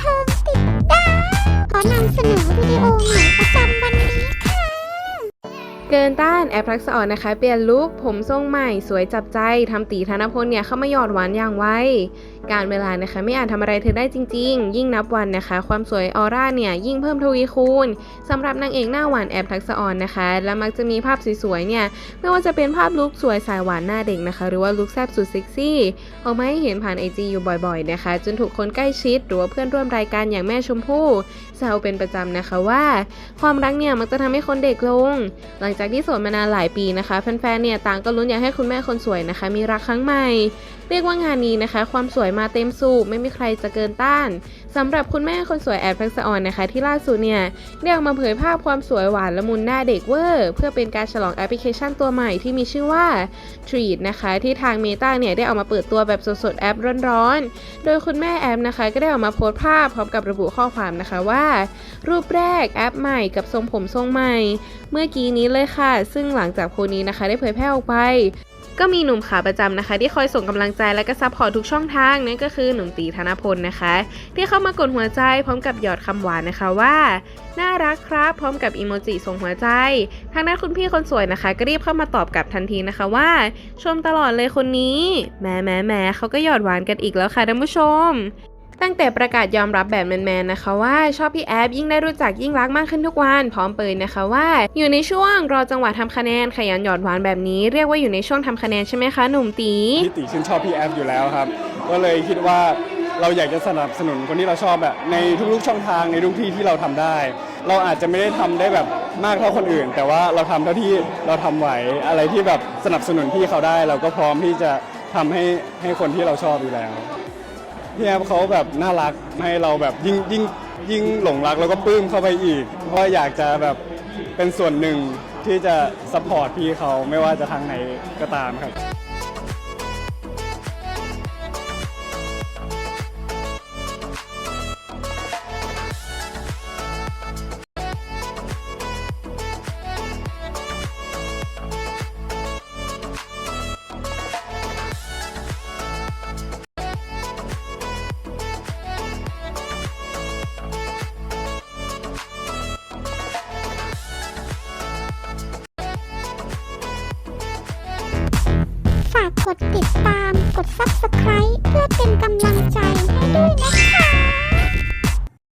ทิงติดดาวขอนำเสนอวิดีโอใหม่ประจำ เกินต้านแอปทักษะอ่อนนะคะ เปลี่ยนลุคผมทรงใหม่สวยจับใจทำตีธนพลเนี่ยเข้ามาหยอดหวานอย่างไวการเวลานะคะไม่อาจทำอะไรเธอได้จริง ๆ ยิ่งนับวันนะคะ ความสวยออร่าเนี่ยยิ่งเพิ่มทวีคูณสำหรับนางเอกหน้าหวานแอปทักษะออนนะคะ และมักจะมีภาพสวยๆเนี่ยไม่ว่าจะเป็นภาพลุคสวยสายหวานหน้าเด็กนะคะ หรือว่าลุคแซ่บสุดเซ็กซี่ออกมาให้เห็นผ่านไอจีอยู่บ่อยๆนะคะ จนถูกคนใกล้ชิดหรือว่าเพื่อนร่วมรายการอย่างแม่ชมพู่แซวเป็นประจำนะคะว่า ความรักเนี่ยมักจะทำให้คนเด็กลง หลังจากากที่โสดมานานหลายปีนะคะ แฟนๆเนี่ยต่างก็ลุ้นอยากให้คุณแม่คนสวยนะคะ มีรักครั้งใหม่ เรียกว่างานนี้นะคะ ความสวยมาเต็มสูบไม่มีใครจะเกินต้านสำหรับคุณแม่คนสวยแอบทักษะอ่อนนะคะ ที่ล่าสุดเนี่ยได้ออกมาเผยภาพความสวยหวานละมุนหน้าเด็กเวอร์ เพื่อเป็นการฉลองแอปพลิเคชันตัวใหม่ที่มีชื่อว่า Treat นะคะ ที่ทางเมตาเนี่ยได้ออกมาเปิดตัวแบบสดๆแอปร้อนๆ โดยคุณแม่แอปนะคะ ก็ได้ออกมาโพสต์ภาพพร้อมกับระบุข้อความนะคะว่า รูปแรกแอปใหม่กับทรงผมทรงใหม่ เมื่อกี้นี้เลยค่ะ ซึ่งหลังจากโพสต์นี้นะคะ ได้เผยแพร่ออกไป ก็มีหนุ่มขาประจำนะคะ ที่คอยส่งกำลังใจและก็ซัพพอร์ตทุกช่องทางนั่นก็คือหนุ่มตีธนพลนะคะ ที่เข้ามากดหัวใจพร้อมกับหยอดคำหวานนะคะว่าน่ารักครับพร้อมกับอีโมจิส่งหัวใจ ทางด้านคุณพี่คนสวยนะคะ ก็รีบเข้ามาตอบกลับทันทีนะคะว่า ชมตลอดเลยคนนี้แหมแหมแหมเขาก็หยอดหวานกันอีกแล้วค่ะท่านผู้ชม ตั้งแต่ประกาศยอมรับแบบแมนๆนะคะว่าชอบพี่แอฟยิ่งได้รู้จักยิ่งรักมากขึ้นทุกวัน พร้อมเปิดนะคะว่า อยู่ในช่วงรอจังหวะทำคะแนนขยันหยอดหวานแบบนี้ เรียกว่าอยู่ในช่วงทำคะแนนใช่ไหมคะหนุ่มตีพี่ติชื่นชอบพี่แอฟอยู่แล้วครับก็เลยคิดว่าเราอยากจะสนับสนุนคนที่เราชอบแบบในทุกๆช่องทางในทุกที่ที่เราทำได้ เราอาจจะไม่ได้ทำได้แบบมากเท่าคนอื่น แต่ว่าเราทำเท่าที่เราทำไหวอะไรที่แบบสนับสนุนพี่เขาได้ เราก็พร้อมที่จะทำให้ให้คนที่เราชอบอยู่แล้ว พี่แอฟเขาแบบน่ารักให้เราแบบยิ่งยิ่งยิ่งหลงรักแล้วก็ปลื้มเข้าไปอีกเพราะว่าอยากจะแบบเป็นส่วนหนึ่งที่จะสปอร์ตพี่เขาไม่ว่าจะทางไหนก็ตามครับากดติดตาม กด subscribe เพื่อเป็นกำลังใจให้ด้วยนะคะ